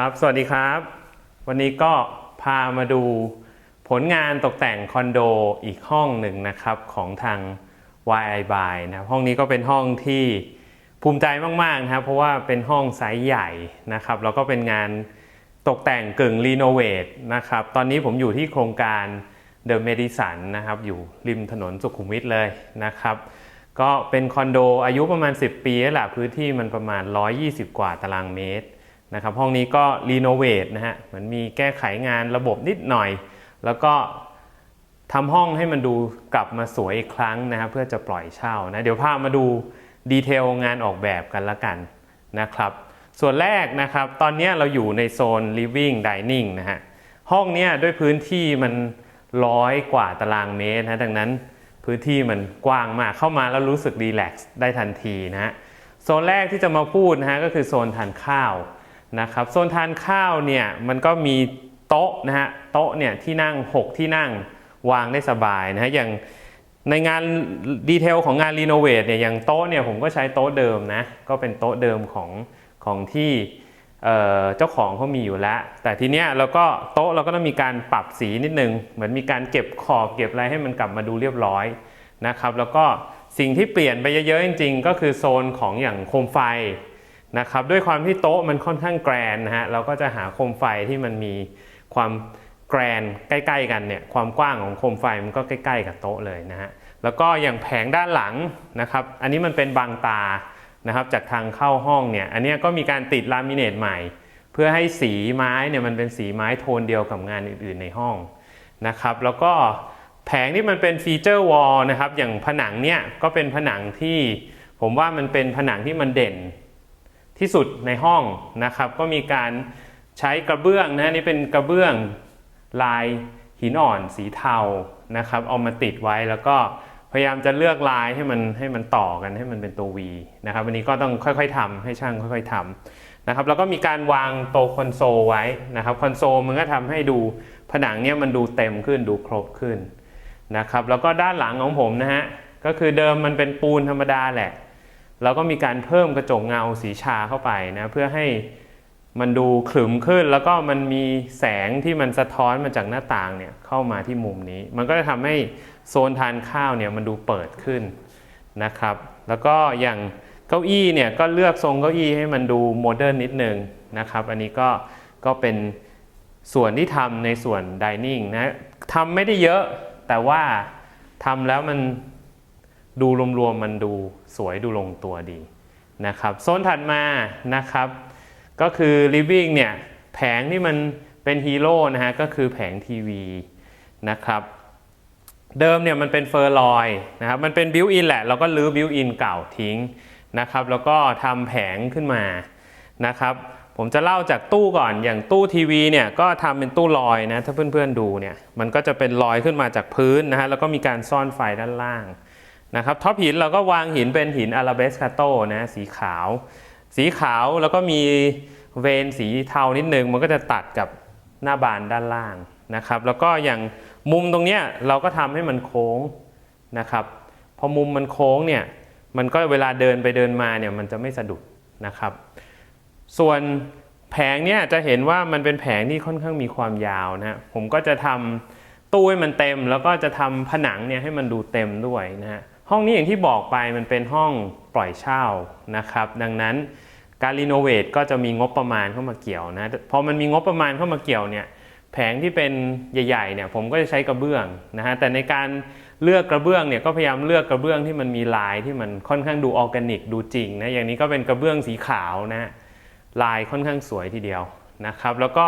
ครับ สวัสดีครับ วันนี้ก็พามาดูผลงานตกแต่งคอนโดอีกห้องหนึ่งนะครับของทาง YI by นะห้องนี้ก็เป็นห้องที่ภูมิใจมากๆนะครับเพราะว่าเป็นห้องไซส์ใหญ่นะครับแล้วก็เป็นงานตกแต่งกึ่งรีโนเวทนะครับตอนนี้ผมอยู่ที่โครงการเดอะเมดิสันนะครับอยู่ริมถนนสุขุมวิทเลยนะครับก็เป็นคอนโดอายุประมาณ 10 ปีแล้วล่ะพื้นที่มันประมาณ 120 กว่าตารางเมตร นะครับห้องนี้ก็รีโนเวทนะฮะเหมือนมีแก้ไขงานระบบนิดหน่อย แล้วก็ทำห้องให้มันดูกลับมาสวยอีกครั้งนะครับเพื่อจะปล่อยเช่านะเดี๋ยวพามาดูดีเทลงานออกแบบกันละกันนะครับ ส่วนแรกนะครับตอนนี้เราอยู่ในโซน living dining นะฮะห้องเนี้ยด้วยพื้นที่มันร้อยกว่าตารางเมตรนะดังนั้นพื้นที่มันกว้างมากเข้ามาแล้วรู้สึกรีแลกซ์ได้ทันทีนะฮะโซนแรกที่จะมาพูดนะฮะก็คือโซนทานข้าว นะครับโซนทานข้าวเนี่ยมันก็มีโต๊ะนะฮะโต๊ะเนี่ยที่นั่ง 6 ที่นั่งวางได้สบายนะฮะอย่างในงานดีเทลของงานรีโนเวทเนี่ยอย่างโต๊ะเนี่ยผมก็ใช้โต๊ะเดิมนะก็เป็นโต๊ะเดิมของของที่เอ่อเจ้าของเขามีอยู่แล้ว แต่ทีเนี้ยเราก็โต๊ะเราก็ต้องมีการปรับสีนิดนึง เหมือนมีการเก็บขอบเก็บอะไรให้มันกลับมาดูเรียบร้อยนะครับ แล้วก็สิ่งที่เปลี่ยนไปเยอะๆจริง ๆ ก็คือโซนของอย่างโคมไฟ นะครับด้วยความที่โต๊ะมันค่อนข้างแกรนนะฮะเราก็จะหาโคมไฟที่มันมีความแกรนใกล้ ๆ กันเนี่ยความกว้างของโคมไฟมันก็ใกล้ ๆ กับโต๊ะเลยนะฮะแล้วก็อย่างแผงด้านหลังนะครับอันนี้มันเป็นบางตานะครับจากทางเข้าห้องเนี่ยอันนี้ก็มีการติดลามิเนตใหม่ เพื่อให้สีไม้เนี่ยมันเป็นสีไม้โทนเดียวกับงานอื่น ๆ ในห้องนะครับแล้วก็แผงที่มันเป็นฟีเจอร์วอลนะครับอย่างผนังเนี่ยก็เป็นผนังที่ผมว่ามันเป็นผนังที่มันเด่น ที่สุดในห้องนะครับ ก็มีการใช้กระเบื้องนะนี่เป็นกระเบื้องลายหินอ่อนสีเทานะครับ เอามาติดไว้แล้วก็พยายามจะเลือกลายให้มันให้มันต่อกันให้มันเป็นตัว V นะครับวันนี้ก็ต้องค่อยๆทำให้ช่างค่อยๆทำนะครับแล้วก็มีการวางโตคอนโซลไว้นะครับคอนโซลมันก็ทำให้ดูผนังเนี่ยมันดูเต็มขึ้นดูครบขึ้นนะครับแล้วก็ด้านหลังของผมนะฮะก็คือเดิมมันเป็นปูนธรรมดาแหละ แล้วก็มีการเพิ่มกระจกเงาสีชาเข้าไปนะเพื่อให้มันดูขรึมขึ้น แล้วก็มันมีแสงที่มันสะท้อนมาจากหน้าต่างเนี่ยเข้ามาที่มุมนี้ มันก็จะทำให้โซนทานข้าวเนี่ยมันดูเปิดขึ้นนะครับ แล้วก็อย่างเก้าอี้เนี่ยก็เลือกทรงเก้าอี้ให้มันดูโมเดิร์นนิดนึงนะครับ อันนี้ก็ก็เป็นส่วนที่ทำในส่วนดิเนิ่งนะทำไม่ได้เยอะแต่ว่าทำแล้วมัน ดูรวมๆมันดูสวยดูลงตัวดีนะครับโซนถัดมานะครับ ก็คือ living เนี่ยแผงที่มันเป็นฮีโร่นะฮะก็คือแผงทีวีนะครับเดิมเนี่ยมันเป็นเฟอร์ลอยนะครับมันเป็นบิวอินแหละเราก็รื้อบิวอินเก่าทิ้งนะครับแล้วก็ทำแผงขึ้นมานะครับผมจะเล่าจากตู้ก่อนอย่างตู้ทีวีเนี่ยก็ทำเป็นตู้ลอยนะถ้าเพื่อนๆดูเนี่ยมันก็จะเป็นลอยขึ้นมาจากพื้นนะฮะแล้วก็มีการซ่อนไฟด้านล่าง นะครับท็อปหินเราก็วางหินเป็นหินอาราเบสคาโตนะสีขาว สีขาวแล้วก็มีเวนสีเทานิดนึง มันก็จะตัดกับหน้าบานด้านล่างนะครับ แล้วก็อย่างมุมตรงเนี้ยเราก็ทำให้มันโค้งนะครับพอมุมมันโค้งเนี่ยมันก็เวลาเดินไปเดินมาเนี่ยมันจะไม่สะดุดนะครับ ส่วนแผงเนี่ยจะเห็นว่ามันเป็นแผงที่ค่อนข้างมีความยาวนะผมก็จะทำตู้ให้มันเต็ม แล้วก็จะทำผนังเนี่ยให้มันดูเต็มด้วยนะฮะ ห้องนี้อย่างที่บอกไปมันเป็นห้องปล่อยเช่านะครับ ดังนั้นการรีโนเวทก็จะมีงบประมาณเข้ามาเกี่ยวนะพอมันมีงบประมาณเข้ามาเกี่ยวเนี่ยแผงที่เป็นใหญ่ๆเนี่ยผมก็จะใช้กระเบื้องนะฮะแต่ในการเลือกกระเบื้องเนี่ยก็พยายามเลือกกระเบื้องที่มันมีลายที่มันค่อนข้างดูออร์แกนิกดูจริงนะอย่างนี้ก็เป็นกระเบื้องสีขาวนะลายค่อนข้างสวยทีเดียวนะครับ แล้วก็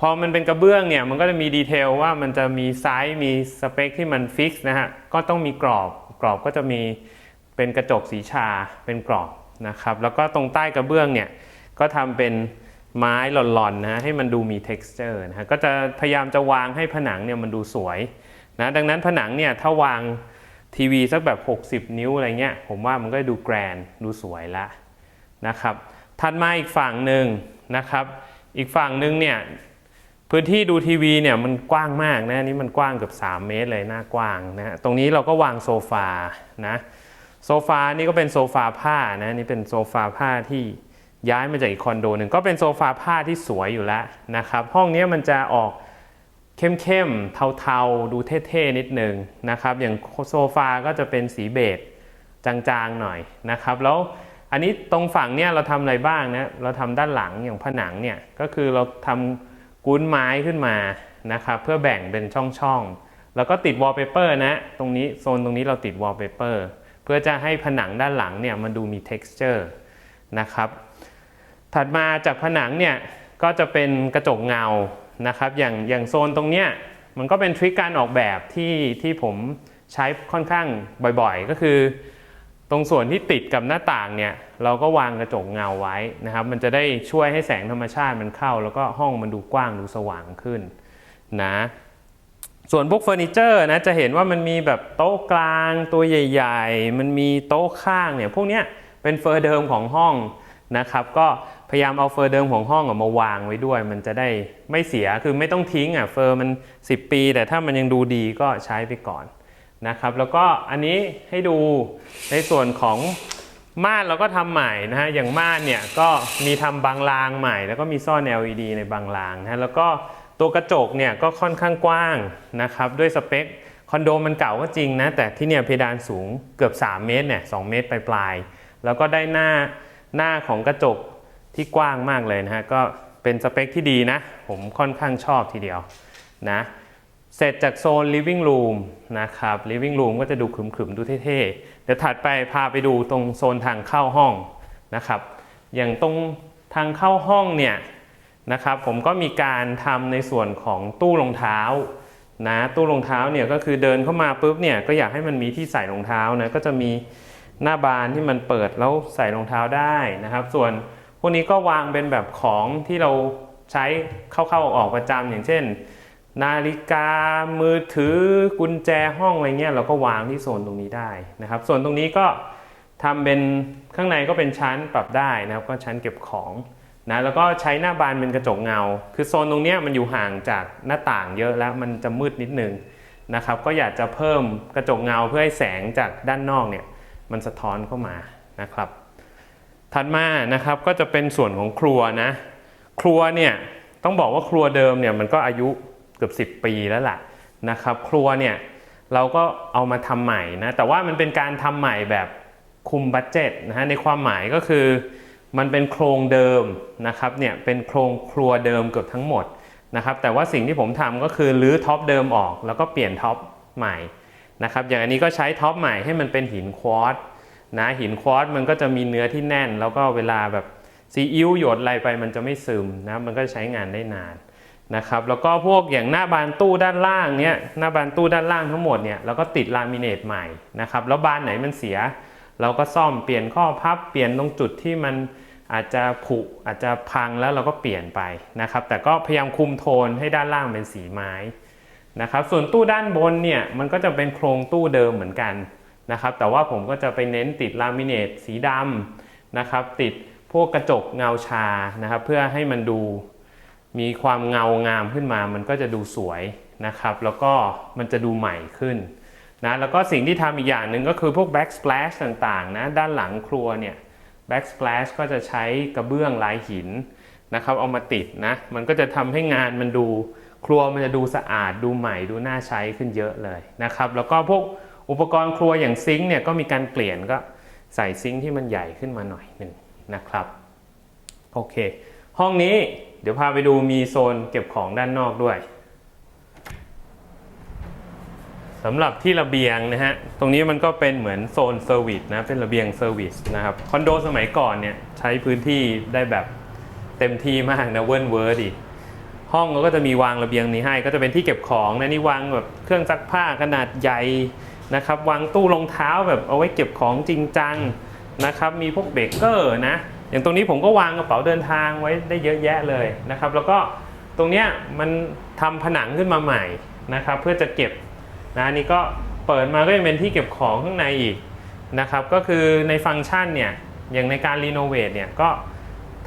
พอมันเป็นกระเบื้องเนี่ยมันก็จะมีดีเทลว่ามันจะมีไซส์มีสเปคที่มันฟิกซ์นะฮะก็ต้องมีกรอบกรอบก็จะมีเป็นกระจกสีชาเป็นกรอบนะครับ แล้วก็ตรงใต้กระเบื้องเนี่ยก็ทำเป็นไม้หล่อนๆนะฮะให้มันดูมี texture นะฮะก็จะพยายามจะวางให้ผนังเนี่ยมันดูสวยนะดังนั้นผนังเนี่ยถ้าวางทีวีสักแบบ 60 นิ้วอะไรเงี้ยผมว่ามันก็ดูแกรนดูสวยละนะครับถัดมาอีกฝั่งหนึ่งนะครับ อีกฝั่งหนึ่งเนี่ย พื้นที่ดูทีวีเนี่ยมันกว้างมากนะนี่มันกว้างเกือบ3 เมตรเลยหน้ากว้างนะตรงนี้เราก็วางโซฟานะโซฟานี่ก็เป็นโซฟาผ้านะนี่เป็นโซฟาผ้าที่ย้ายมาจากอีกคอนโดหนึ่งก็เป็นโซฟาผ้าที่สวยอยู่แล้วนะครับ ห้องนี้มันจะออกเข้มๆเทาๆ ดูเท่ๆนิดนึงนะครับ อย่างโซฟาก็จะเป็นสีเบจจางๆหน่อยนะครับ แล้วอันนี้ตรงฝั่งเนี่ยเราทำอะไรบ้างนะเราทำด้านหลังอย่างผนังเนี่ยก็คือเราทำ กุ้นไม้ขึ้นมานะครับเพื่อแบ่งเป็นช่องๆ แล้วก็ติดวอลเปเปอร์นะ ตรงนี้โซนตรงนี้เราติดวอลเปเปอร์เพื่อจะให้ผนังด้านหลังเนี่ยมันดูมี texture นะครับถัดมาจากผนังเนี่ยก็จะเป็นกระจกเงานะครับอย่างอย่างโซนตรงเนี้ยมันก็เป็นทริคการออกแบบที่ที่ผมใช้ค่อนข้างบ่อยๆ ก็คือ ตรงส่วนที่ติดกับหน้าต่างเนี่ยเราก็วางกระจกเงาไว้นะครับ มันจะได้ช่วยให้แสงธรรมชาติมันเข้า แล้วก็ห้องมันดูกว้างดูสว่างขึ้นนะส่วนพวกเฟอร์นิเจอร์นะจะเห็นว่ามันมีแบบโต๊ะกลางตัวใหญ่ ๆ มันมีโต๊ะข้างเนี่ยพวกเนี้ยเป็นเฟอร์เดิมของห้องนะครับ ก็พยายามเอาเฟอร์เดิมของห้องออกมาวางไว้ด้วย มันจะได้ไม่เสียคือไม่ต้องทิ้งอะเฟอร์มัน 10 ปี แต่ถ้ามันยังดูดีก็ใช้ไปก่อน นะครับ แล้วก็อันนี้ให้ดูในส่วนของม่านเราก็ทำใหม่นะฮะ อย่างม่านเนี่ยก็มีทำบางรางใหม่ แล้วก็มีซ่อน LED ในบางรางนะะแล้วก็ตัวกระจกเนี่ยก็ค่อนข้างกว้างนะครับ ด้วยสเปคคอนโดมันเก่าก็จริงนะ แต่ที่เนี่ยเพดานสูงเกือบ 3 เมตรเนี่ย2เมตรปลายๆ แล้วก็ได้หน้าหน้าของกระจกที่กว้างมากเลยนะฮะ ก็เป็นสเปคที่ดีนะ ผมค่อนข้างชอบทีเดียวนะ เสร็จจากโซน living room นะครับ living room ก็จะดูขรึมๆ ดูเท่ๆ เดี๋ยวถัดไปพาไปดูตรงโซนทางเข้าห้องนะครับ อย่างตรงทางเข้าห้องเนี่ยนะครับผมก็มีการทำในส่วนของตู้รองเท้านะตู้รองเท้าเนี่ยก็คือเดินเข้ามาปุ๊บเนี่ยก็อยากให้มันมีที่ใส่รองเท้านะก็จะมีหน้าบานที่มันเปิดแล้วใส่รองเท้าได้นะครับ ส่วนพวกนี้ก็วางเป็นแบบของที่เราใช้เข้าๆออกๆประจำอย่างเช่น นาฬิกามือถือกุญแจห้องอะไรเงี้ยเราก็วางที่โซนตรงนี้ได้นะครับส่วนตรงนี้ก็ทำเป็นข้างในก็เป็นชั้นปรับได้นะครับก็ชั้นเก็บของนะแล้วก็ใช้หน้าบานเป็นกระจกเงา คือโซนตรงนี้มันอยู่ห่างจากหน้าต่างเยอะแล้วมันจะมืดนิดนึงนะครับก็อยากจะเพิ่มกระจกเงาเพื่อให้แสงจากด้านนอกเนี่ยมันสะท้อนเข้ามานะครับ ถัดมานะครับก็จะเป็นส่วนของครัวนะ ครัวเนี่ยต้องบอกว่าครัวเดิมเนี่ยมันก็อายุ เกือบ 10 ปีแล้วล่ะนะครับ ครัวเนี่ยเราก็เอามาทำใหม่นะแต่ว่ามันเป็นการทำใหม่แบบคุมบัตเจ็ตนะฮะในความหมายก็คือมันเป็นโครงเดิมนะครับเนี่ยเป็นโครงครัวเดิมเกือบทั้งหมดนะครับแต่ว่าสิ่งที่ผมทำก็คือรื้อท็อปเดิมออก แล้วก็เปลี่ยนท็อปใหม่นะครับอย่างอันนี้ก็ใช้ท็อปใหม่ให้มันเป็นหินควอตนะหินควอตมันก็จะมีเนื้อที่แน่น แล้วก็เวลาแบบซีอิ๊วหยดอะไรไปมันจะไม่ซึมนะมันก็ใช้งานได้นาน นะครับแล้วก็พวกอย่างหน้าบานตู้ด้านล่างเนี่ยหน้าบานตู้ด้านล่างทั้งหมดเนี่ยเราก็ติดลามิเนตใหม่นะครับแล้วบานไหนมันเสีย เราก็ซ่อมเปลี่ยนข้อพับเปลี่ยนตรงจุดที่มันอาจจะผุอาจจะพังแล้วเราก็เปลี่ยนไปนะครับแต่ก็พยายามคุมโทนให้ด้านล่างเป็นสีไม้นะครับส่วนตู้ด้านบนเนี่ยมันก็จะเป็นโครงตู้เดิมเหมือนกันนะครับแต่ว่าผมก็จะไปเน้นติดลามิเนตสีดำนะครับติดพวกกระจกเงาชานะครับเพื่อให้มันดู มีความเงางามขึ้นมา มันก็จะดูสวยนะครับ แล้วก็มันจะดูใหม่ขึ้นนะแล้วก็สิ่งที่ทำอีกอย่างหนึ่งก็คือพวก backsplash ต่างๆนะด้านหลังครัวเนี่ย backsplash ก็จะใช้กระเบื้องลายหินนะครับเอามาติดนะ มันก็จะทำให้งานมันดูครัวมันจะดูสะอาดดูใหม่ดูน่าใช้ขึ้นเยอะเลยนะครับ แล้วก็พวกอุปกรณ์ครัวอย่างซิงค์เนี่ยก็มีการเปลี่ยนก็ใส่ซิงค์ที่มันใหญ่ขึ้นมาหน่อยหนึ่งนะครับโอเค ห้องนี้เดี๋ยวพาไปดูมีโซนเก็บของด้านนอกด้วยสำหรับที่ระเบียงนะฮะ ตรงนี้มันก็เป็นเหมือนโซนเซอร์วิสนะ เป็นระเบียงเซอร์วิสนะครับ คอนโดสมัยก่อนเนี่ยใช้พื้นที่ได้แบบเต็มที่มากนะเวิร์นเวิร์ดิห้องเราก็จะมีวางระเบียงนี้ให้ ก็จะเป็นที่เก็บของนะนี่วางแบบเครื่องซักผ้าขนาดใหญ่นะครับ วางตู้รองเท้าแบบเอาไว้เก็บของจริงจังนะครับ มีพวกเบเกอร์นะ อย่างตรงนี้ผมก็วางกระเป๋าเดินทางไว้ได้เยอะแยะเลยนะครับ แล้วก็ตรงเนี้ยมันทำผนังขึ้นมาใหม่นะครับ เพื่อจะเก็บนะอันนี่ก็เปิดมาก็ยังเป็นที่เก็บของข้างในอีกนะครับ ก็คือในฟังก์ชันเนี่ยอย่างในการรีโนเวทเนี่ยก็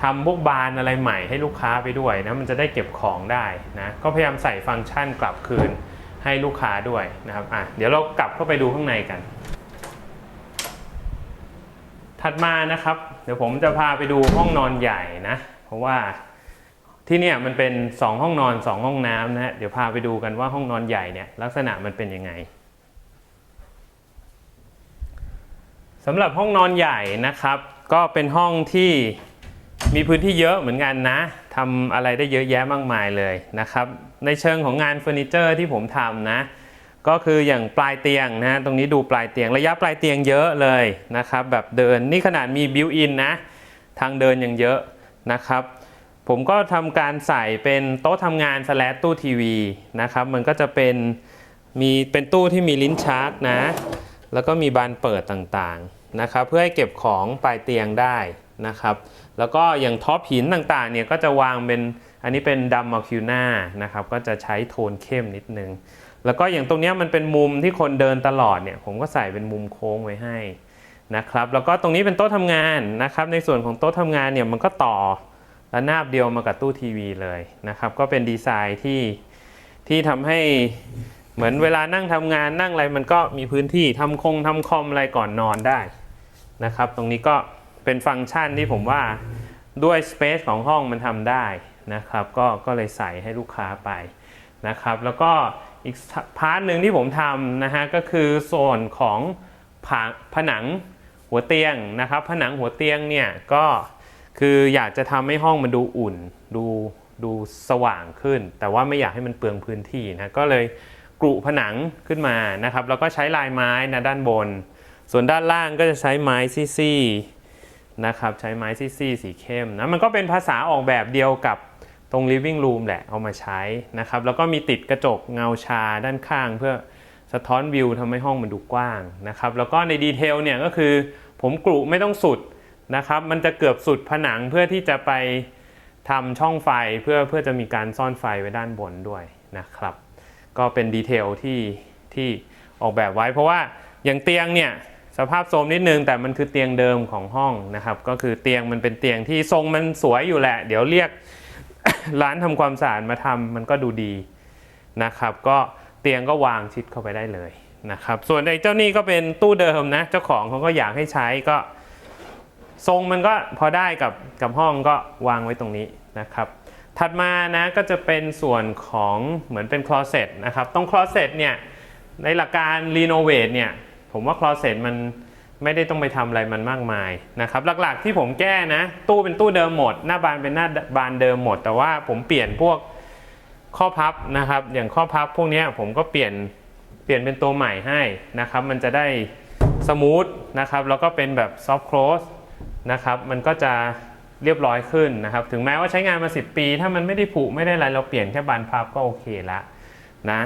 ทำพวกบานอะไรใหม่ให้ลูกค้าไปด้วยนะมันจะได้เก็บของได้นะก็พยายามใส่ฟังก์ชันกลับคืนให้ลูกค้าด้วยนะครับอะเดี๋ยวเรากลับเข้าไปดูข้างในกัน ถัดมานะครับ เดี๋ยวผมจะพาไปดูห้องนอนใหญ่นะ เพราะว่าที่เนี่ยมันเป็น 2 ห้องนอน 2 ห้องน้ำนะฮะเดี๋ยวพาไปดูกันว่าห้องนอนใหญ่เนี่ยลักษณะมันเป็นยังไงสำหรับห้องนอนใหญ่นะครับ ก็เป็นห้องที่มีพื้นที่เยอะเหมือนกันนะทำอะไรได้เยอะแยะมากมายเลยนะครับ ในเชิงของงานเฟอร์นิเจอร์ที่ผมทำนะ ก็คืออย่างปลายเตียงนะตรงนี้ดูปลายเตียงระยะปลายเตียงเยอะเลยนะครับ แบบเดินนี่ขนาดมีบิวอินนะทางเดินยังเยอะนะครับ ผมก็ทำการใส่เป็นโต๊ะทำงานสแลตตู้ทีวีนะครับ มันก็จะเป็นมีเป็นตู้ที่มีลิ้นชักนะ แล้วก็มีบานเปิดต่างๆนะครับ เพื่อให้เก็บของปลายเตียงได้นะครับ แล้วก็อย่างท็อปหินต่างๆเนี่ยก็จะวางเป็นอันนี้เป็นดัมมัลคิวน่านะครับ ก็จะใช้โทนเข้มนิดนึง แล้วก็อย่างตรงนี้มันเป็นมุมที่คนเดินตลอดเนี่ยผมก็ใส่เป็นมุมโค้งไว้ให้นะครับแล้วก็ตรงนี้เป็นโต๊ะทำงานนะครับ ในส่วนของโต๊ะทำงานเนี่ยมันก็ต่อระนาบเดียวมากับตู้ทีวีเลยนะครับก็เป็นดีไซน์ที่ที่ทำให้เหมือนเวลานั่งทำงานนั่งอะไรมันก็มีพื้นที่ทำคงทำคอมอะไรก่อนนอนได้นะครับ ตรงนี้ก็เป็นฟังก์ชันที่ผมว่าด้วยสเปซของห้องมันทำได้นะครับก็ก็เลยใส่ให้ลูกค้าไปนะครับ แล้วก็ อีกพาร์ทหนึ่งที่ผมทำนะฮะก็คือส่วนของผผนังหัวเตียงนะครับผนังหัวเตียงเนี่ยก็คืออยากจะทำให้ห้องมันดูอุ่นดูดูสว่างขึ้น แต่ว่าไม่อยากให้มันเปลืองพื้นที่นะก็เลยกรุผนังขึ้นมานะครับแล้วก็ใช้ลายไม้นะด้านบน ส่วนด้านล่างก็จะใช้ไม้ซี่ๆนะครับใช้ไม้ซี่ๆสีเข้มนะมันก็เป็นภาษาออกแบบเดียวกับ ตรง living room แหละเอามาใช้นะครับ แล้วก็มีติดกระจกเงาชาด้านข้างเพื่อสะท้อนวิวทำให้ห้องมันดูกว้างนะครับ แล้วก็ในดีเทลเนี่ยก็คือผมกรุไม่ต้องสุดนะครับ มันจะเกือบสุดผนังเพื่อที่จะไปทำช่องไฟเพื่อเพื่อจะมีการซ่อนไฟไว้ด้านบนด้วยนะครับ ก็เป็นดีเทลที่ที่ออกแบบไว้ เพราะว่าอย่างเตียงเนี่ยสภาพโทรมนิดนึงแต่มันคือเตียงเดิมของห้องนะครับ ก็คือเตียงมันเป็นเตียงที่ทรงมันสวยอยู่แหละ เดี๋ยวเรียก ร้านทำความสะอาดมาทำมันก็ดูดีนะครับ ก็เตียงก็วางชิดเข้าไปได้เลยนะครับ ส่วนไอ้เจ้านี่ก็เป็นตู้เดิมนะ เจ้าของเขาก็อยากให้ใช้ก็ ทรงมันก็พอได้กับกับห้องก็วางไว้ตรงนี้นะครับ ถัดมานะก็จะเป็นส่วนของเหมือนเป็นคลอเ e t นะครับตรงคลอเ e t เนี่ยในหลักการรีโนเวทเนี่ยผมว่าคลอเ e t มัน ไม่ได้ต้องไปทำอะไรมันมากมายนะครับหลักๆที่ผมแก้นะ ตู้เป็นตู้เดิมหมด หน้าบานเป็นหน้าบานเดิมหมด แต่ว่าผมเปลี่ยนพวกข้อพับนะครับ อย่างข้อพับพวกนี้ผมก็เปลี่ยนเปลี่ยนเป็นตัวใหม่ให้นะครับ มันจะได้สมูทนะครับแล้วก็เป็นแบบซอฟต์ close นะครับ มันก็จะเรียบร้อยขึ้นนะครับ ถึงแม้ว่าใช้งานมา 10 ปี ถ้ามันไม่ได้ผุไม่ได้อะไรเราเปลี่ยนแค่บานพับก็โอเคละนะ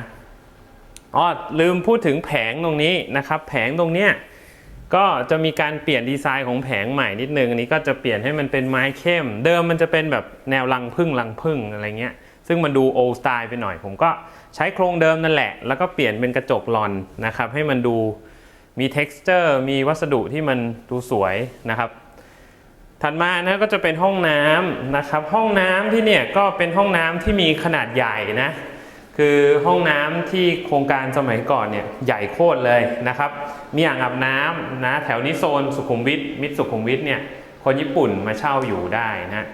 อ๋อลืมพูดถึงแผงตรงนี้นะครับ แผงตรงเนี้ย ก็จะมีการเปลี่ยนดีไซน์ของแผงใหม่นิดนึงอันนี้ก็จะเปลี่ยนให้มันเป็นไม้เข้ม เดิมมันจะเป็นแบบแนวรังพึ่งรังพึ่งอะไรเงี้ย ซึ่งมันดูโอสไตล์ไปหน่อย ผมก็ใช้โครงเดิมนั่นแหละ แล้วก็เปลี่ยนเป็นกระจกลอนนะครับ ให้มันดูมี texture มีวัสดุที่มันดูสวยนะครับ ถัดมานะก็จะเป็นห้องน้ำนะครับ ห้องน้ำที่เนี่ยก็เป็นห้องน้ำที่มีขนาดใหญ่นะ คือห้องน้ำที่โครงการสมัยก่อนเนี่ยใหญ่โคตรเลยนะครับ มีอ่างอาบน้ำนะแถวนี้โซนสุขุมวิทมิตรสุขุมวิทเนี่ยคนญี่ปุ่นมาเช่าอยู่ได้นะ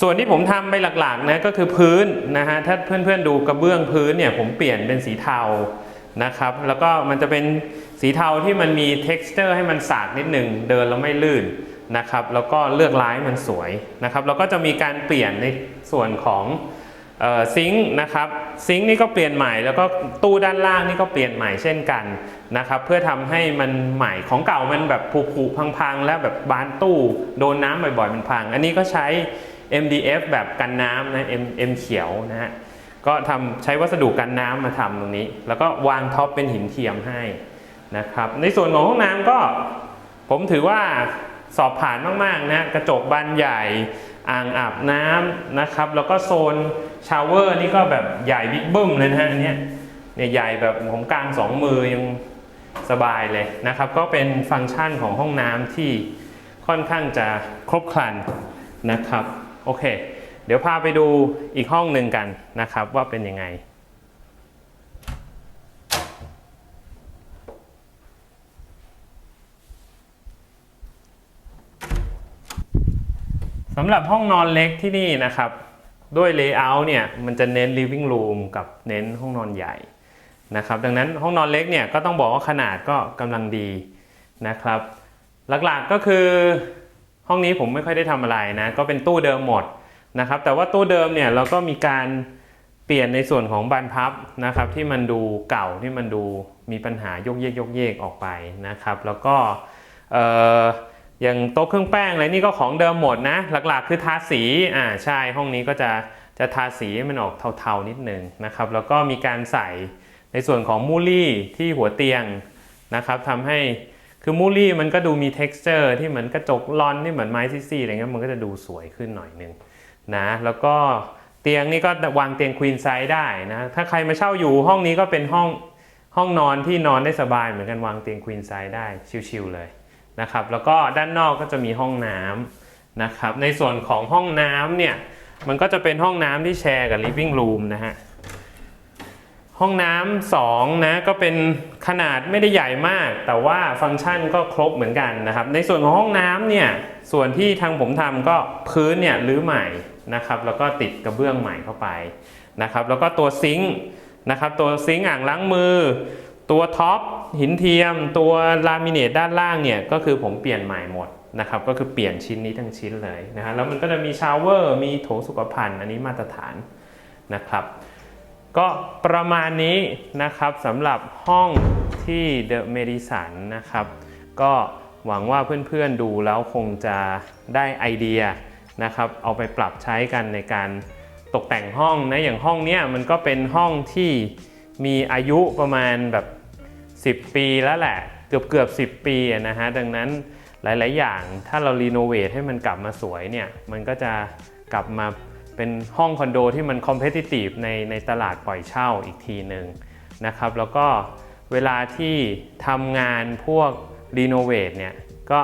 ส่วนที่ผมทำไปหลักๆนะก็คือพื้นนะฮะถ้าเพื่อนๆดูกระเบื้องพื้นเนี่ยผมเปลี่ยนเป็นสีเทานะครับแล้วก็มันจะเป็นสีเทาที่มันมี t e x t อร์ให้มันสากนิดหนึ่งเดินแล้วไม่ลื่นนะครับแล้วก็เลือกลายมันสวยนะครับแล้วก็จะมีการเปลี่ยนในส่วนของ ซิงค์นะครับซิงค์นี่ก็เปลี่ยนใหม่แล้วก็ตู้ด้านล่างนี่ก็เปลี่ยนใหม่เช่นกันนะครับเพื่อทำให้มันใหม่ของเก่ามันแบบผุๆพังๆ แล้วแบบบานตู้โดนน้ำบ่อยๆมันพัง อันนี้ก็ใช้ MDF แบบกันน้ำนะ M, M เขียวนะฮะก็ทำใช้วัสดุกันน้ำมาทำตรงนี้ แล้วก็วางท็อปเป็นหินเทียมให้นะครับในส่วนของห้องน้ำก็ผมถือว่าสอบผ่านมากๆนะกระจกบานใหญ่อ่างอาบน้ำนะครับ แล้วก็โซน ชาวเวอร์นี่ก็แบบใหญ่บิ๊กบึ้มเลยนะฮะอันนี้เนี่ยใหญ่แบบผมกลางสองมือยังสบายเลยนะครับ ก็เป็นฟังก์ชันของห้องน้ำที่ค่อนข้างจะครบครันนะครับโอเค เดี๋ยวพาไปดูอีกห้องหนึ่งกันนะครับว่าเป็นยังไงสำหรับห้องนอนเล็กที่นี่นะครับ ด้วย layout เนี่ยมันจะเน้น living room กับเน้นห้องนอนใหญ่นะครับดังนั้นห้องนอนเล็กเนี่ยก็ต้องบอกว่าขนาดก็กำลังดีนะครับหลักๆก็คือห้องนี้ผมไม่ค่อยได้ทำอะไรนะก็เป็นตู้เดิมหมดนะครับแต่ว่าตู้เดิมเนี่ยเราก็มีการเปลี่ยนในส่วนของบานพับนะครับที่มันดูเก่าที่มันดูมีปัญหายกเยกยกเยกออกไปนะครับแล้วก็เอย่างโต๊ะเครื่องแป้งอะไรนี่ก็ของเดิมหมดนะ หลักๆ คือทาสีอ่าใช่ห้องนี้ก็จะจะทาสีให้มันออกเทาๆนิดนึงนะครับ แล้วก็มีการใส่ในส่วนของมูลี่ที่หัวเตียงนะครับทำให้คือมูลี่มันก็ดูมี t e x t อร์ที่เหมือนกระจกลอนที่เหมือนไม้ซี่ๆอะไรเงี้ยมันก็จะดูสวยขึ้นหน่อยนึงนะแล้วก็เตียงนี่ก็วางเตียงควีนไซส์ได้นะถ้าใครมาเช่าอยู่ห้องนี้ก็เป็นห้องห้องนอนที่นอนได้สบายเหมือนกันวางเตียงควีนไซส์ได้ชิลๆเลย นะครับ แล้วก็ด้านนอกก็จะมีห้องน้ำนะครับ ในส่วนของห้องน้ำเนี่ย มันก็จะเป็นห้องน้ำที่แชร์กับ living room นะฮะ ห้องน้ำสองนะก็เป็นขนาดไม่ได้ใหญ่มาก แต่ว่าฟังก์ชันก็ครบเหมือนกันนะครับ ในส่วนของห้องน้ำเนี่ย ส่วนที่ทางผมทำก็พื้นเนี่ยรื้อใหม่นะครับ แล้วก็ติดกระเบื้องใหม่เข้าไปนะครับ แล้วก็ตัวซิงค์นะครับ ตัวซิงค์อ่างล้างมือ ตัวท็อปหินเทียม ตัวลามิเนตด้านล่างเนี่ยก็คือผมเปลี่ยนใหม่หมดนะครับก็คือเปลี่ยนชิ้นนี้ทั้งชิ้นเลยนะฮะแล้วมันก็จะมีชาวเวอร์มีโถสุขภัณฑ์อันนี้มาตรฐานนะครับ ก็ประมาณนี้นะครับสำหรับห้องที่เดอะเมดิสันนะครับ ก็หวังว่าเพื่อนๆดูแล้วคงจะได้ไอเดียนะครับ เอาไปปรับใช้กันในการตกแต่งห้องนะอย่างห้องเนี้ยมันก็เป็นห้องที่มีอายุประมาณแบบ 10 ปีแล้วแหละ เกือบเกือบ 10 ปีนะฮะ ดังนั้นหลาย ๆ อย่างถ้าเรารีโนเวทให้มันกลับมาสวยเนี่ย มันก็จะกลับมาเป็นห้องคอนโดที่มันคอมเพ t i t i v e ในในตลาดปล่อยเช่าอีกทีหนึ่งนะครับ แล้วก็เวลาที่ทำงานพวกรีโนเวทเนี่ย ก็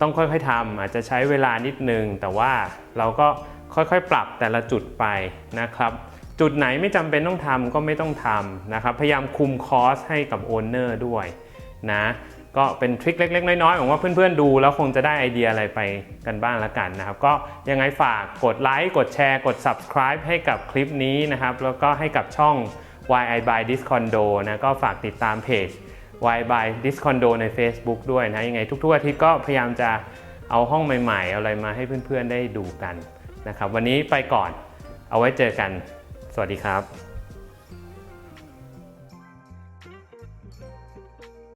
ต้องค่อย ๆทำอาจจะใช้เวลานิดนึง แต่ว่าเราก็ค่อย ๆ ปรับแต่ละจุดไปนะครับ จุดไหนไม่จำเป็นต้องทำก็ไม่ต้องทำนะครับ พยายามคุมคอสให้กับโอนเนอร์ด้วยนะก็เป็นทริคเล็ก ๆ น้อยๆผมว่าเพื่อนๆดูแล้วคงจะได้ไอเดียอะไรไปกันบ้างละกันนะครับ ก็ยังไงฝากกดไลค์กดแชร์กด subscribe ให้กับคลิปนี้นะครับ แล้วก็ให้กับช่อง Why I Buy This Condo นะก็ฝากติดตามเพจ Why Buy This Condo ใน Facebook ด้วยนะยังไงทุกๆอาทิตย์ก็พยายามจะเอาห้องใหม่ๆ อะไรมาให้เพื่อนๆได้ดูกันนะครับ วันนี้ไปก่อนเอาไว้เจอกัน วัสดีครับ